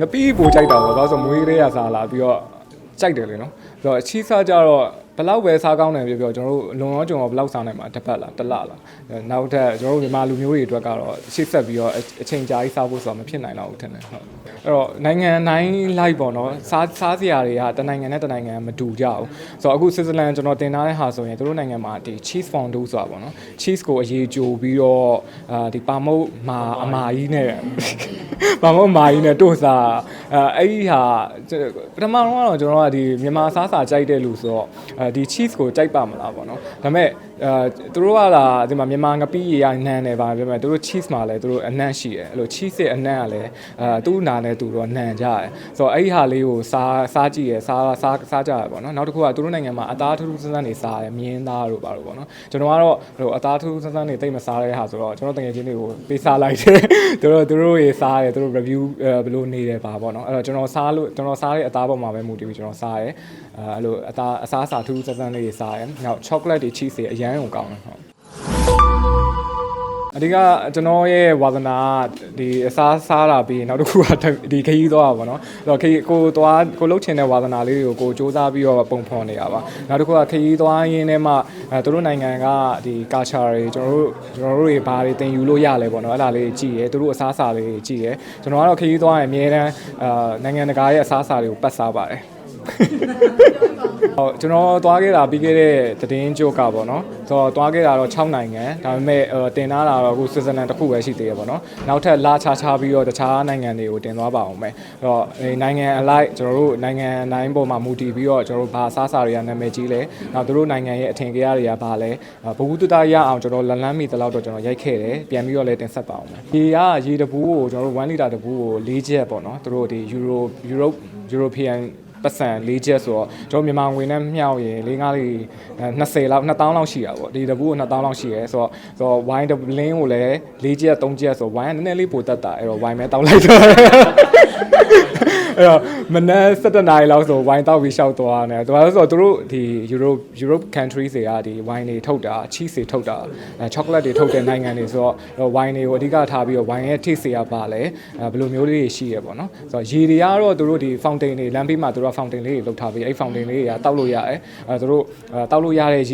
ငပီးပိုကြိုက်တာပေါ့ဒါဆိုမွေးကလေးရစားလာပြီးတော့ကြိုက်တယ်လေနော်ဆိုတော့အချီးစားကြတော့ ဘလောက်ပဲစားကောင်းတယ်ပြောပြောကျွန်တော်တို့လုံရောကြုံရောဘလောက်စားနိုင်မှာတစ်ပတ်လားတစ်လလားနောက်ထပ်ကျွန်တော်တို့မြန်မာလူမျိုးတွေအတွက်ကတော့ရှေ့ဆက်ပြီးတော့အချိန်ကြာကြီးစားဖို့ဆိုတာမဖြစ်နိုင်တော့ဘူးထင်တယ်ဟုတ်အဲ့တော့နိုင်ငံတိုင်းလိုက်ပေါ့နော်စားစားစရာတွေကတနိုင်ငံနဲ့တနိုင်ငံမတူကြဘူးဆိုတော့အခုဆွစ်ဇာလန်ကျွန်တော်တင်ထားတဲ့ဟာဆိုရင်တို့နိုင်ငံမှာဒီ cheese fondue ဆိုတာပေါ့နော် cheese ကိုအရေးကြိုပြီးတော့အာဒီပါမုတ်မာအမာကြီးနဲ့ဘာမှမာကြီးနဲ့တို့စားအဲအဲ့ဒီဟာပထမတော့ကတော့ကျွန်တော်ကဒီမြန်မာစားစာကြိုက်တဲ့လူဆိုတော့အဲဒီ cheese ကိုကြိုက်ပါမလားပေါ့နော်ဒါပေမဲ့အဲသူတို့ကလာဒီမှာမြန်မာငပိရေရနန်းတယ်ပါပြောမယ်သူတို့ cheese မှာလည်းသူတို့အနံ့ရှိတယ်အဲ့လို cheese ရဲ့အနံ့ကလည်းအဲသူ့နာနဲ့သူတို့နန်းကြတယ်ဆိုတော့အဲ့ဒီဟာလေးကိုစားစားကြည့်ရစားစားစားကြရပေါ့နော်နောက်တစ်ခုကသူတို့နိုင်ငံမှာအသားထူးထူးဆန်းဆန်းနေစားတယ်မြင်းသားတို့ပါလို့ပေါ့နော်ကျွန်တော်ကတော့ဟိုအသားထူးထူးဆန်းဆန်းနေတိတ်မစားတဲ့ဟာဆိုတော့ကျွန်တော်တကယ်ချင်းတွေကိုပေးစားလိုက်တယ် သူတို့သူတို့ရေစားတယ်သူတို့ review ဘယ်လိုနေတယ်ပါပေါ့နော်အဲ့တော့ကျွန်တော်စားလို့ကျွန်တော်စားတဲ့အသားပေါ်မှာပဲမူတည်ပြီးကျွန်တော်စားတယ်အဲအဲ့လိုအသားအစားအစာထူးထူးဆန်းဆန်းလေးတွေစားတယ်နောက် chocolate တွေ cheese တွေအရန်ကိုကောင်းတယ်ဟုတ် အဓိကကျွန်တော်ရဲ့ဝါသနာကဒီအစားစားတာပြီးရင်နောက်တစ်ခုကဒီခရီးသွားတာပေါ့နော်အဲ့တော့ခရီးကိုသွားကိုလှုပ်ချင်တဲ့ဝါသနာလေးတွေကိုကိုစူးစမ်းပြီးတော့ပုံဖော်နေတာပါနောက်တစ်ခုကခရီးသွားရင်းနဲ့မှအဲသူတို့နိုင်ငံကဒီ culture တွေကျွန်တော်တို့ကျွန်တော်တို့တွေဘာတွေသင်ယူလို့ရလဲပေါ့နော်အဲ့ဒါလေးကြည့်ရဲသူတို့အစားအစာလေးကြည့်ရဲကျွန်တော်ကတော့ခရီးသွားရင်အများတန်းအာနိုင်ငံတကာရဲ့အစားအစာတွေကိုပတ်စားပါတယ်ဟုတ် ကျွန်တော်သွားခဲ့တာပြီးခဲ့တဲ့သတင်းကြိုကပေါ့နော်ဆိုတော့သွားခဲ့တာတော့6နိုင်ငံဒါပေမဲ့ဟိုတင်ထားတာတော့အခုဆွစ်ဇာလန်တစ်ခုပဲရှိသေးတယ်ပေါ့နော်နောက်ထပ်လာချာချာပြီးတော့တခြားနိုင်ငံတွေကိုတင်သွားပါအောင်မယ်အဲ့တော့ဒီနိုင်ငံအလိုက်ကျွန်တော်တို့နိုင်ငံတိုင်းပေါ်မှာမူတည်ပြီးတော့ကျွန်တော်တို့ဘာစားစာတွေကနာမည်ကြီးလဲနောက်တို့နိုင်ငံရဲ့အထင်ကြီးတွေကဘာလဲဘဝတုတရအောင်ကျွန်တော်လန်လန်းမီတလောက်တော့ကျွန်တော်ရိုက်ခဲ့တယ်ပြန်ပြီးတော့လည်းတင်ဆက်ပါအောင်မယ်ရေကရေတပူးကိုကျွန်တော်တို့1လီတာတပူးကို၄ချက်ပေါ့နော်တို့ဒီ Euro Europe European ပတ်စံ၄ချက်ဆိုတော့ကျွန်တော်မြန်မာငွေနဲ့မြောက်ရင်၄၅လေး20လောက်2000လောက်ရှိတာပေါ့ဒီတပူးကို2000လောက်ရှိရဲဆိုတော့ဆိုတော့ wine တလင်းကိုလည်း၄ချက်3ချက်ဆို wine ကနည်းနည်းလေးပိုတက်တာအဲ့တော့ wine ပဲတောက်လိုက်တော့အဲ့တော့မနက်7နာရီလောက်ဆို wine တောက်ပြီးရှောက်သွားတယ်။ဒါဆိုတော့သူတို့ဒီ Europe Europe countries တွေကဒီ wine တွေထုတ်တာ cheese တွေထုတ်တာအဲ chocolate တွေထုတ်တဲ့နိုင်ငံတွေဆိုတော့ wine တွေကိုအဓိကထားပြီးတော့ wine ရဲ့ taste တွေကပါလဲအဲဘယ်လိုမျိုးလေးတွေရှိရပေါ့နော်။ဆိုတော့ရေတွေကတော့သူတို့ဒီ fountain တွေလမ်းဘေးမှာသူတို့ fountain လေးတွေလုပ်ထားပြီးအဲ့ fountain လေးတွေကတောက်လို့ရတယ်။အဲသူတို့တောက်လို့ရတဲ့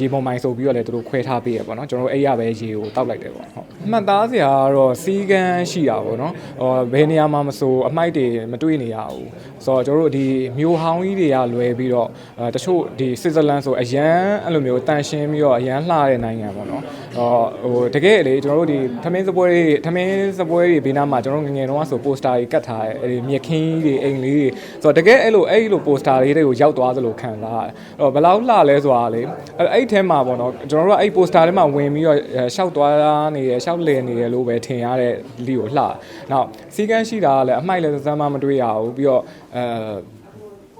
ရေပုံမိုင်ဆိုပြီးတော့လည်းသူတို့ခွဲထားပေးရပေါ့နော်။ကျွန်တော်တို့အဲ့ရပဲရေကိုတောက်လိုက်တယ်ပေါ့။ဟုတ်။အ မှတ်သားစရာကတော့စီးကန်းရှိတာပေါ့နော်။ဟောဘယ်နေရာမှာမဆိုအမိုက်တွေမတွေ့နေရဘူး။ဆိုတော့ကျွန်တော်တို့ဒီမြို့ဟောင်းကြီးတွေကလွယ်ပြီးတော့အဲတချို့ဒီဆွစ်ဇာလန်ဆိုအရန်အဲ့လိုမျိုးတန်ရှင်းပြီးတော့အရန်လှတဲ့နိုင်ငံပေါ့နော်။ဟောဟိုတကယ်လေကျွန်တော်တို့ဒီထမင်းစပွဲတွေထမင်းစပွဲတွေဘေးနားမှာကျွန်တော်ငယ်ငယ်တုန်းကဆိုပိုစတာတွေကတ်ထားတယ်အဲ့ဒီမြက်ခင်းကြီးတွေအိမ်လေးတွေဆိုတော့တကယ်အဲ့လိုအဲ့လိုပိုစတာလေးတွေကိုရောက်သွားသလိုခံစားရတယ်။အဲ့တော့ဘယ်လောက်လှလဲဆိုတာလေအဲ့အဲ့ထဲမှာပေါ့နော်ကျွန်တော်တို့ကအဲ့ပိုစတာထဲမှာဝင်ပြီးတော့ရှောက်သွားနေရရှောက်လည်နေရလို့ပဲထင်ရတဲ့လီကိုလှ။နောက်စီကန်းရှိတာကလည်းအမိုက်လည်းစမ်းမမတွေ့ရဘူးပြီးတော့အဲ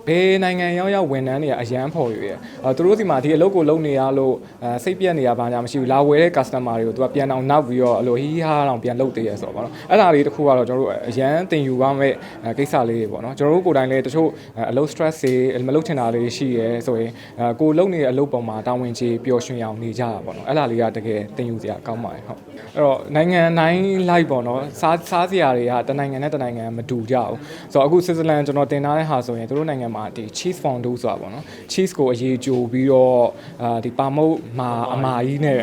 ဘယ်နိုင်ငံရောက်ရောက်ဝန်ထမ်းတွေကအရန်ဖော်ရွေးအဲသူတို့စီမှာဒီအလုပ်ကိုလုပ်နေရလို့အဲစိတ်ပြက်နေရပါညာမရှိဘူးလာဝယ်တဲ့ customer တွေကိုသူကပြန်အောင်နောက်ပြီးတော့အလိုဟီးဟားအောင်ပြန်လုပ်သေးရဆိုတော့ဗောနော်အဲ့ဒါလေးတစ်ခုကတော့ကျွန်တော်တို့အရန်တင်ယူပါမဲ့ကိစ္စလေးတွေပေါ့နော်ကျွန်တော်တို့ကိုယ်တိုင်လည်းတချို့အလုပ် stress တွေမလုပ်ချင်တာလေးရှိရဲဆိုရင်အဲကိုလုပ်နေတဲ့အလုပ်ပုံမှာတာဝန်ကျေပျော်ရွှင်အောင်နေကြတာပေါ့နော်အဲ့ဒါလေးကတကယ်တင်ယူစရာကောင်းပါတယ်ဟုတ်အဲ့တော့နိုင်ငံတိုင်းလိုက်ပေါ့နော်စားစားစရာတွေကတနိုင်ငံနဲ့တနိုင်ငံမတူကြဘူးဆိုတော့အခုဆွစ်ဇာလန်ကျွန်တော်တင်ထားတဲ့ဟာဆိုရင်တို့နိုင်ငံမှာဒီ cheese fondue ဆိုတာပေါ့နော် cheese ကိုအရေးကြိုပြီးတော့အာဒီပါမုတ်မာအမာကြီးနဲ့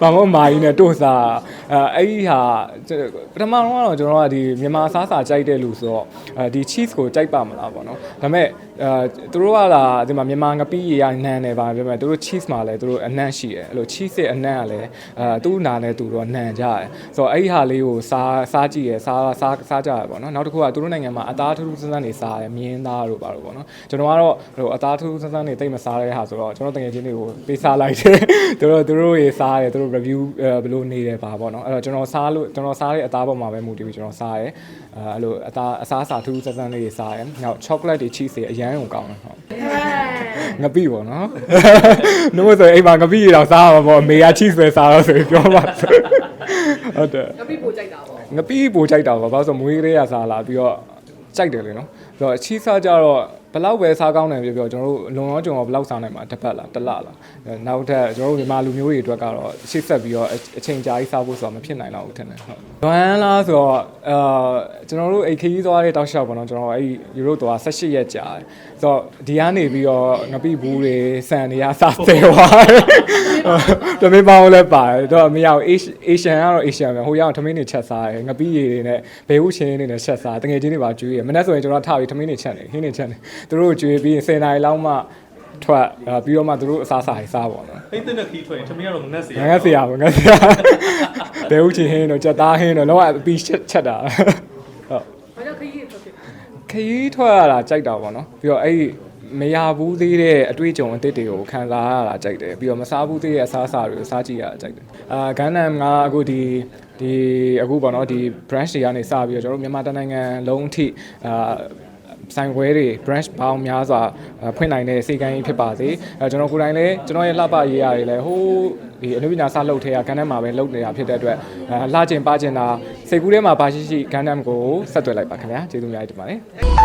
ပါမုတ်မာကြီးနဲ့တို့စားအဲအဲ့ဒီဟာပထမတော့ကတော့ကျွန်တော်ကဒီမြန်မာစားစာကြိုက်တဲ့လူဆိုတော့အဲဒီ cheese ကိုကြိုက်ပါမလားပေါ့နော်ဒါပေမဲ့အဲသူတို့ကလာဒီမှာမြန်မာငပိရေရနန်းတယ်ပါပြောမယ်သူတို့ cheese မှာလည်းသူတို့အနံ့ရှိတယ်အဲ့လို cheese ရဲ့အနံ့ကလည်းအဲသူ့နာနဲ့သူတို့နန်းကြတယ်ဆိုတော့အဲ့ဒီဟာလေးကိုစားစားကြည့်ရစားစားစားကြရပေါ့နော်နောက်တစ်ခုကသူတို့နိုင်ငံမှာအသားထူးထူးဆန်းဆန်းနေစားတယ်မြင်းသားတို့ပါလို့ပေါ့နော်ကျွန်တော်ကတော့ဟိုအသားထူးဆန်းဆန်းနေတိတ်မစားတဲ့ဟာဆိုတော့ကျွန်တော်တကယ်ချင်းတွေကိုပေးစားလိုက်တယ်သူတို့သူတို့ရေစားတယ်သူတို့ review ဘယ်လိုနေတယ်ပါပေါ့နော်အဲ့တော့ကျွန်တော်စားလို့ကျွန်တော်စားတဲ့အသားပေါ်မှာပဲမူတည်ပြီးကျွန်တော်စားတယ်အဲအဲ့လိုအသားအစားအစာထူးဆန်းဆန်းလေးတွေစားတယ်နောက် chocolate တွေ cheese တွေအရန်ကိုကောင်းတယ်ဟုတ်ငပိပေါ့နော်နှုတ်ဆိုအိမ်မှာငပိရတော့စားရမှာပေါ့အမေက cheese ပဲစားတော့ဆိုပြီးပြောပါဟုတ်တယ်ငပိပိုကြိုက်တာပေါ့ငပိပိုကြိုက်တာပါဘာလို့ဆိုမွေးကလေးရစားလာပြီးတော့ကြိုက်တယ်လေနော်ဆိုတော့အချီးစားကြတော့ ဘဘလောက်ပဲစားကောင်းတယ်ပြောပြောကျွန်တော်တို့လုံရောကြုံရောဘလောက်စားနိုင်မှာတစ်ပတ်လားတစ်လလားအဲနောက်ထပ်ကျွန်တော်တို့မြန်မာလူမျိုးတွေအတွက်ကတော့ရှေ့ဆက်ပြီးတော့အအချိန်ကြာကြီးစားဖို့ဆိုတာမဖြစ်နိုင်တော့ဘူးထင်တယ်ဟုတ်လွမ်းလားဆိုတော့အာကျွန်တော်တို့အဲ့ခရီးသွားတဲ့တောက်လျှောက်ပေါ့နော်ကျွန်တော်အဲ့ယူရိုတော့18ရက်ကြာတယ်ဆိုတော့ဒီကနေပြီးတော့ငပိဘူးတွေစံတွေကစားသေးသွားတယ်တမင်ပေါင်းလည်းပါတယ်တော့မရဘူး Asian ကတော့ Asian ပဲဟိုရောက်ထမင်းတွေချက်စားတယ်ငပိရည်တွေနဲ့ဘေးဥချင်းတွေနဲ့ချက်စားတငယ်ချင်းတွေပါကျွေးရမနေ့ဆိုရင်ကျွန်တော်ထားပြီးထမင်းတွေချက်နေဟင်းတွေချက်နေသူတို့ကျွေးပြီး10နာရီလောက်မှထွက်အာပြီးတော့မှသူတို့အစားစားให้စားပါတော့အိတ်တဲ့ခီးထွက်ရင်သမီးကတော့မငတ်စေငါဆရာပါငါဆရာဘယ်ဥချင်းဟင်းတော့ကြက်သားဟင်းတော့တော့အပီချက်ချက်တာဟုတ်ဘာကြောင့်ခရီးထွက်ဖြစ်ခရီးထွက်ရတာကြိုက်တာပေါ့နော်ပြီးတော့အဲ့ဒီမရဘူးသေးတဲ့အတွေ့အကြုံအသစ်တွေကိုခံစားရတာကြိုက်တယ်ပြီးတော့မစားဘူးသေးတဲ့အစားအစာတွေကိုစားကြည့်ရတာကြိုက်တယ်အာဂန်နမ်ကအခုဒီဒီအခုပေါ့နော်ဒီ branch တွေကနေစပြီးတော့ကျွန်တော်တို့မြန်မာတိုင်းနိုင်ငံလုံးအထိအာ ဆိုင်ဝဲတွေ branch ပေါင်းများစွာအာဖွင့်နိုင်တဲ့စေကမ်းကြီးဖြစ်ပါစေအဲကျွန်တော်ကိုယ်တိုင်လည်းကျွန်တော်ရဲ့လှပရေးရတယ်လည်းဟိုးဒီအနုပညာစလုပ်ထဲကဂန်နမ်မှာပဲလုပ်နေတာဖြစ်တဲ့အတွက်အာလှကျင်ပါကျင်တာစိတ်ကူးထဲမှာပါရှိရှိဂန်နမ်ကိုဆက်သွယ်လိုက်ပါခင်ဗျာကျေးဇူးအများကြီးတင်ပါတယ်